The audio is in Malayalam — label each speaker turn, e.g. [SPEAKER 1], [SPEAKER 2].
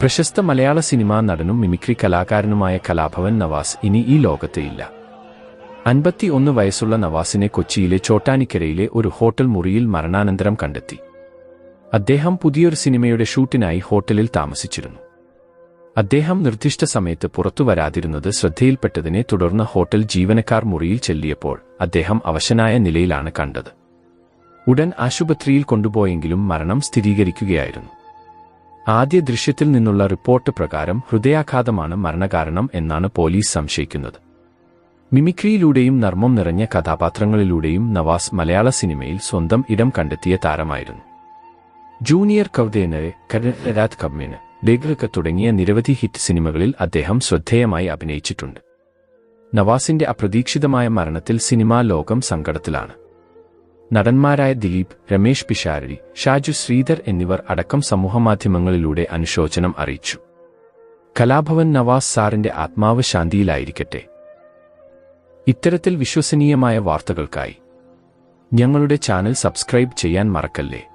[SPEAKER 1] പ്രശസ്ത മലയാള സിനിമാ നടനും മിമിക്രി കലാകാരനുമായ കലാഭവൻ നവാസ് ഇനി ഈ ലോകത്തെയില്ല അൻപത്തി ഒന്ന് വയസ്സുള്ള നവാസിനെ കൊച്ചിയിലെ ചോട്ടാനിക്കരയിലെ ഒരു ഹോട്ടൽ മുറിയിൽ മരണാനന്തരം കണ്ടെത്തി. അദ്ദേഹം പുതിയൊരു സിനിമയുടെ ഷൂട്ടിനായി ഹോട്ടലിൽ താമസിച്ചിരുന്നു. അദ്ദേഹം നിർദ്ദിഷ്ട സമയത്ത് പുറത്തു വരാതിരുന്നത് ശ്രദ്ധയിൽപ്പെട്ടതിനെ തുടർന്ന് ഹോട്ടൽ ജീവനക്കാർ മുറിയിൽ ചെല്ലിയപ്പോൾ അദ്ദേഹം അവശനായ നിലയിലാണ് കണ്ടത്. ഉടൻ ആശുപത്രിയിൽ കൊണ്ടുപോയെങ്കിലും മരണം സ്ഥിരീകരിക്കുകയായിരുന്നു. ആദ്യ ദൃശ്യത്തിൽ നിന്നുള്ള റിപ്പോർട്ട് പ്രകാരം ഹൃദയാഘാതമാണ് മരണകാരണം എന്നാണ് പോലീസ് സംശയിക്കുന്നത്. മിമിക്രിയിലൂടെയും നർമ്മം നിറഞ്ഞ കഥാപാത്രങ്ങളിലൂടെയും നവാസ് മലയാള സിനിമയിൽ സ്വന്തം ഇടം കണ്ടെത്തിയ താരമായിരുന്നു. ജൂനിയർ കൗദേന് കരരാത് കമ്മിന് ഡെഗ്രക്ക് തുടങ്ങിയ നിരവധി ഹിറ്റ് സിനിമകളിൽ അദ്ദേഹം ശ്രദ്ധേയമായി അഭിനയിച്ചിട്ടുണ്ട്. നവാസിന്റെ അപ്രതീക്ഷിതമായ മരണത്തിൽ സിനിമാ ലോകം സങ്കടത്തിലാണ്. നടന്മാരായ ദിലീപ് രമേഷ് പിഷാരടി ഷാജു ശ്രീധർ എന്നിവർ അടക്കം സമൂഹമാധ്യമങ്ങളിലൂടെ അനുശോചനം അറിയിച്ചു. കലാഭവൻ നവാസ് സാറിന്റെ ആത്മാവ് ശാന്തിയിലായിരിക്കട്ടെ. ഇത്തരത്തിൽ വിശ്വസനീയമായ വാർത്തകൾക്കായി ഞങ്ങളുടെ ചാനൽ സബ്സ്ക്രൈബ് ചെയ്യാൻ മറക്കല്ലേ?